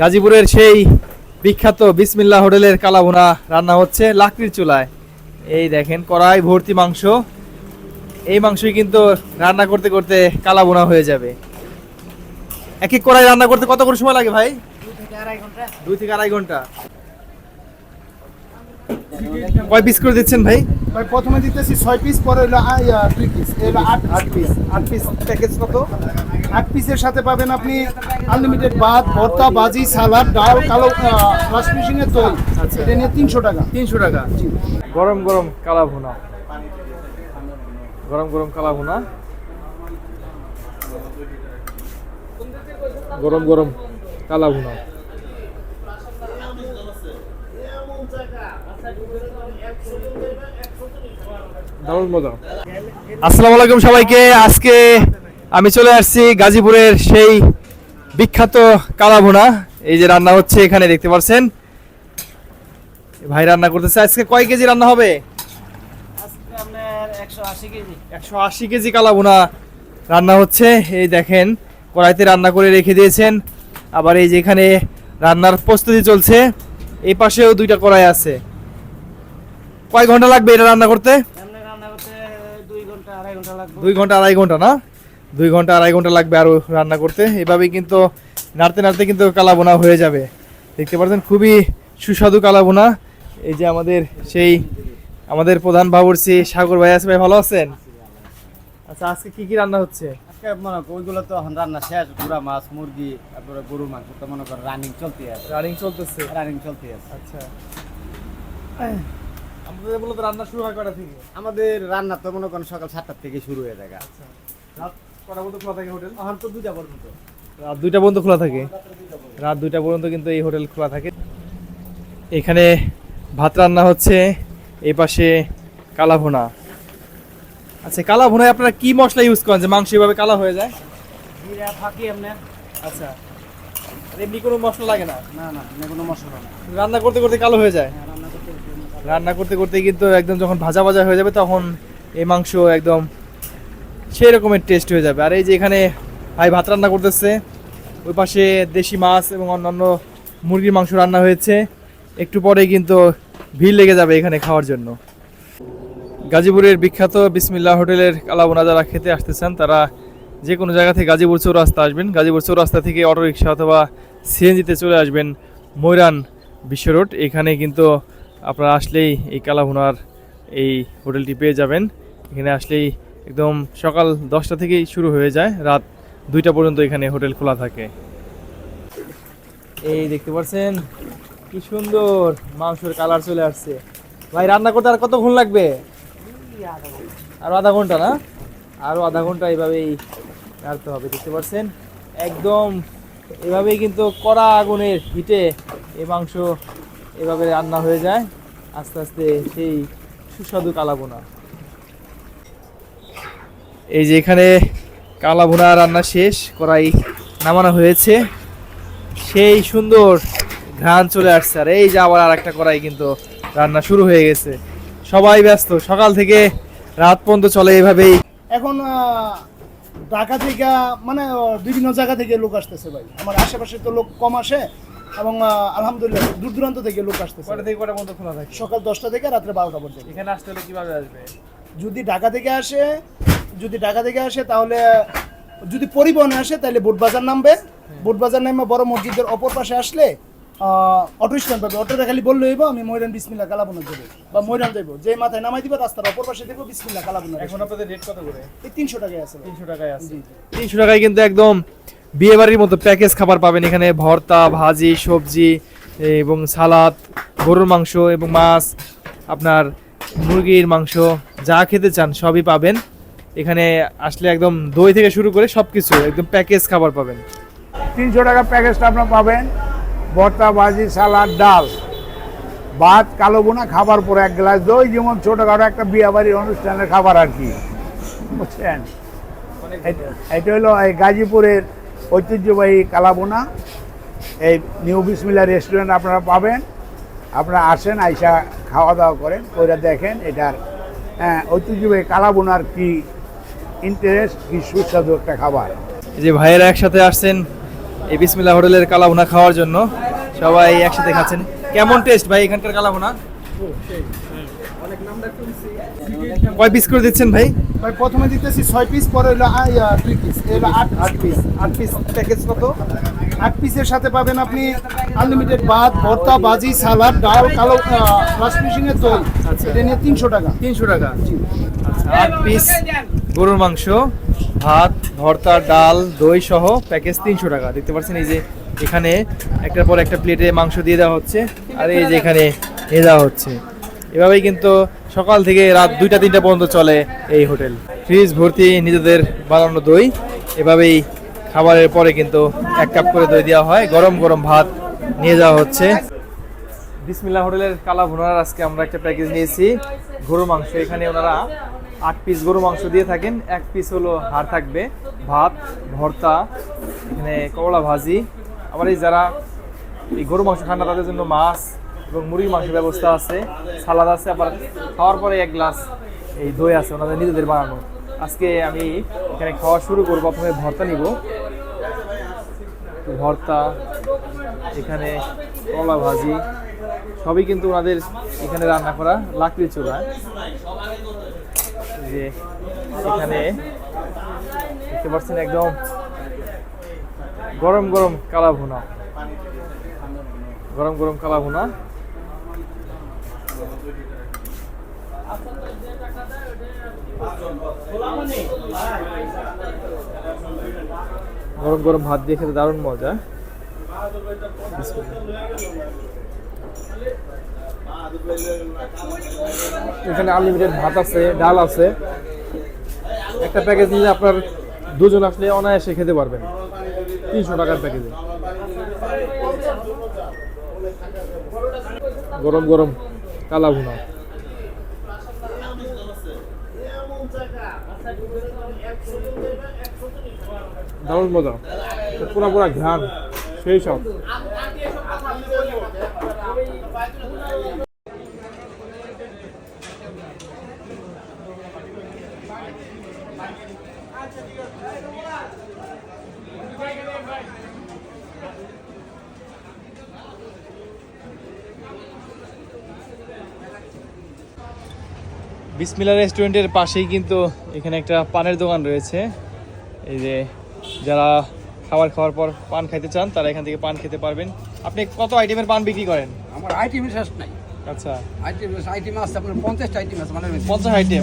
গাজীপুরের সেই বিখ্যাত বিসমিল্লা হোটেলের কালাভুনা রান্না হচ্ছে লাকড়ির চুলায়। এই দেখেন কড়াই ভর্তি মাংস। এই মাংসই কিন্তু রান্না করতে করতে কালাবোনা হয়ে যাবে। এক এক কড়াই রান্না করতে কত করে সময় লাগে ভাই? দুই থেকে আড়াই ঘণ্টা। কয় পিস করে দিচ্ছেন ভাই? ভাই প্রথমে দিতেছি ছয় পিস পরে হলো দুই পিস এলো আট আট পিস আট পিস প্যাকেজ কত? আট পিসের সাথে পাবেন আপনি আনলিমিটেড ভাত ভর্তা ভাজি সালাদ ডাল কালো এর দই। আচ্ছা। এটা নিয়ে তিনশো টাকা। তিনশো টাকা। গরম গরম কালা ভুনা গরম গরম কালা ভুনা গরম গরম কালা ভুনা দারুণ আসসালামু আলাইকুম সবাইকে। আজকে আমি চলে আসছি গাজীপুরের সেই বিখ্যাত কালা ভুনা এই যে রান্না হচ্ছে এখানে, দেখতে পাচ্ছেন? ভাই রান্না করতেছে। আজকে কয় কেজি রান্না হবে? একশো আশি কেজি কালাভুনা রান্না হচ্ছে। এই দেখেন, কড়াইতে রান্না করে রেখে দিয়েছেন। আবার এই যে এখানে রান্নার প্রস্তুতি চলছে। এই পাশেও দুইটা কড়াই আছে। কয় ঘণ্টা লাগবে এটা রান্না করতে? রান্না করতে দুই ঘণ্টা আড়াই ঘণ্টা লাগবে। দুই ঘণ্টা আড়াই ঘণ্টা না? দুই ঘণ্টা আড়াই ঘণ্টা লাগবে আরও রান্না করতে। এভাবেই কিন্তু নাড়তে নাড়তে কিন্তু কালাবোনা হয়ে যাবে। দেখতে পাচ্ছেন খুবই সুস্বাদু কালাবোনা এই যে আমাদের সেই আমাদের প্রধান বাবুর্চি সাগর ভাই আছে ভাই ভালো আছেন? আচ্ছা আজকে কি কি রান্না হচ্ছে? আজকে মনে ওইগুলো তো এখন রান্না শেষ। গুড়া মাছ মুরগি তারপরে গরুর মাংস তো মনে করো রানিং চলতে আছে। রানিং চলতেছে। রানিং চলতে আছে। আচ্ছা। আমাদের মূলত রান্না শুরু হয় কটা থেকে? আমাদের রান্না তো মনে করেন সকাল সাতটার থেকে শুরু হয়ে যায় আচ্ছা। রাত কটা পর্যন্ত খোলা থাকে হোটেল? এখন তো দুটা পর্যন্ত। রাত দুইটা পর্যন্ত খোলা থাকে? রাত দুইটা পর্যন্ত কিন্তু এই হোটেল খোলা থাকে। এখানে ভাত রান্না হচ্ছে এই পাশে কালা ভুনা। আচ্ছা কালা ভুনায় আপনারা কি মশলা ইউজ করেন? যে মাংস এভাবে কালা হয়ে যায়? জিরা ফাঁকি এমনি। আচ্ছা। আর এমনি কোনো মশলা লাগে না? না না এমনি কোনো মশলা না। রান্না করতে করতে কালো হয়ে যায়? হ্যাঁ, রান্না করতে করতে কিন্তু একদম যখন ভাজা ভাজা হয়ে যাবে তখন এই মাংস একদম সেই রকমের টেস্ট হয়ে যাবে। আর এই যে এখানে ভাই ভাত রান্না করতেছে, ওই পাশে দেশি মাছ এবং অন্যান্য মুরগির মাংস রান্না হয়েছে। একটু পরে কিন্তু ভিড় লেগে যাবে এখানে খাওয়ার জন্য। গাজীপুরের বিখ্যাত বিসমিল্লা হোটেলের কালাবোনা যারা খেতে আসতেছেন। তারা যে কোনো জায়গা থেকে গাজীপুর চৌরাস্তা আসবেন। গাজীপুর চৌরাস্তা থেকে অটোরিকশা অথবা সিএনজিতে চলে আসবেন ময়রান বিশ্ব রোড। এখানে কিন্তু আপনারা আসলেই এই কালাভুনার এই হোটেলটি পেয়ে যাবেন। এখানে আসলেই একদম সকাল দশটা থেকেই শুরু হয়ে যায়, রাত দুইটা পর্যন্ত এখানে হোটেল খোলা থাকে। এই দেখতে পাচ্ছেন, কি সুন্দর মাংসের কালার চলে আসছে। ভাই, রান্না করতে আর কতক্ষণ লাগবে? আরও আধা ঘণ্টা না? আরও আধা ঘণ্টা এইভাবেই রাখতে হবে, দেখতে পাচ্ছেন? একদম এভাবেই কিন্তু কড়া আগুনের হিটে এই মাংস এভাবে রান্না হয়ে যায়। আস্তে আস্তে সেই সুস্বাদু কালাবোনা এই যে এখানে কালাবোনা রান্না শেষ করাই নামানো হয়েছে। সেই সুন্দর ঘ্রাণ চলে আসছে। আর এই যে আবার আর একটা কড়াই কিন্তু রান্না শুরু হয়ে গেছে। সবাই ব্যস্ত, সকাল থেকে রাত পর্যন্ত চলে এভাবেই। এখন ঢাকা থেকে মানে বিভিন্ন জায়গা থেকে লোক আসতেছে ভাই। আমার আশেপাশে তো লোক কম আসে। এবং আলহামদুলিল্লাহ দূর দূরান্ত থেকে লোক আসতেছে। কটা থেকে কটা পর্যন্ত খোলা থাকে? সকাল দশটা থেকে রাত্রে বারোটা পর্যন্ত। এখানে আসতে হলে কীভাবে আসবে? যদি ঢাকা থেকে আসে যদি ঢাকা থেকে আসে তাহলে যদি পরিবহনে আসে তাহলে বোটবাজার নামবে। বোটবাজার নামে বড় মসজিদের অপর পাশে আসলে অটো স্ট্যান্ড পাবে। অটোটা খালি বললে হইব আমি ময়রান বিসমিল্লা কালাবনা দেবো। বা ময়রান দেবো। যে মাথায় নামাই দিবে রাস্তার অপর পাশে দেখব বিসমিল্লা কালাবনা এখন আপনাদের রেট কত করে? এই তিনশো টাকায় আছে। তিনশো টাকায় আছে। তিনশো টাকায় কিন্তু একদম বিয়ে বাড়ির মতো প্যাকেজ খাবার পাবেন। এখানে ভর্তা ভাজি সবজি এবং সালাদ গরুর মাংস এবং মাছ আপনার মুরগির মাংস যা খেতে চান সবই পাবেন। এখানে আসলে একদম দই থেকে শুরু করে সব কিছু একদম প্যাকেজ খাবার পাবেন। তিনশো টাকা প্যাকেজটা আপনার পাবেন। ভর্তা ভাজি সালাদ ডাল। ভাত কালো বোনা খাবার পরে এক গ্লাস দই যেমন ছোটোখাটো একটা বিয়ে বাড়ির অনুষ্ঠানের খাবার আর কি। বুঝছেন? এটা হলো এই গাজীপুরের ঐতিহ্যবাহী কালাবোনা। এই নিউ বিসমিল্লা রেস্টুরেন্ট আপনারা পাবেন। আপনারা আসেন আইসা খাওয়া দাওয়া করেন ওইটা দেখেন এটার হ্যাঁ, ঐতিহ্যবাহী কালাবোনার কি ইন্টারেস্ট কি সুস্বাদু একটা খাবার। যে ভাইয়েরা একসাথে আসছেন এই বিসমিল্লা হোটেলের কালাবোনা খাওয়ার জন্য। সবাই একসাথে খাচ্ছেন। কেমন টেস্ট ভাই এখানকার কালাভুনা কয় পিস করে দিচ্ছেন ভাই? ভাই প্রথমে দিতেছি ছয় পিস পরে হলো দুই পিস এলো আট আট পিস আট পিস প্যাকেজ কত? আট পিসের সাথে পাবেন আপনি আনলিমিটেড ভাত ভর্তা বাজি সালাদ ডাল কালো মেশিনের দই। আচ্ছা। এটা নিয়ে তিনশো টাকা। তিনশো টাকা। আচ্ছা আট পিস গরুর মাংস ভাত ভর্তা ডাল দই সহ প্যাকেজ তিনশো টাকা। দেখতে পাচ্ছেন এই যে এখানে একটার পর একটা প্লেটে মাংস দিয়ে দেওয়া হচ্ছে। আর এই যে এখানে নিয়ে দেওয়া হচ্ছে। এভাবেই কিন্তু সকাল থেকে রাত দুইটা, তিনটা পর্যন্ত চলে এই হোটেল। ফ্রিজ, ভর্তি, নিজেদের বানানো দই, এভাবেই খাবারের পরে কিন্তু এক কাপ করে দই দেওয়া হয়। গরম গরম ভাত নিয়ে যাওয়া হচ্ছে। বিসমিল্লা হোটেলের কালা ভুনার আজকে আমরা একটা প্যাকেজ নিয়েছি গরু মাংস। এখানে ওনারা আট পিস গরু মাংস দিয়ে থাকেন। এক পিস হলো হাড় থাকবে, ভাত, ভর্তা, এখানে করলা ভাজি। আবার এই যারা এই গরু মাংস খান না, তাদের জন্য মাছ এবং মুরগির মাংসের ব্যবস্থা আছে, সালাদ আছে, আবার খাওয়ার পরে এক গ্লাস এই দই আছে, ওনাদের নিজেদের বানানো। আজকে আমি এখানে খাওয়া শুরু করব, প্রথমে ভর্তা নিব। ভর্তা, এখানে কলা ভাজি, সবই কিন্তু ওনাদের এখানে রান্না করা লাকড়ি চুলা। যে এখানে দেখতে পাচ্ছেন একদম গরম গরম কালা ভুনা। গরম গরম কালা ভুনা। গরম গরম ভাত দিয়ে খেতে দারুণ মজা। এখানে আনলিমিটেড ভাত আছে, ডাল আছে। একটা প্যাকেজ নিলে আপনার দুজন আসলে অনায়াসে খেতে পারবেন। তিনশো টাকার প্যাকেজে গরম গরম কালা ভুনা। দারুণ মজা। পুরা পুরা ঘ্রাণ সেই সব। বিসমিল্লা রেস্টুরেন্টের পাশেই কিন্তু এখানে একটা পানের দোকান রয়েছে। এই যে যারা খাবার খাওয়ার পর পান খাইতে চান তারা এখান থেকে পান খেতে পারবেন। আপনি কত আইটেমের পান বিক্রি করেন? আমার আইটেম শেষ নাই। আচ্ছা। আইটেম আইটেম আছে আপনার পঞ্চাশটা আইটেম আছে মানে পঞ্চাশ আইটেম।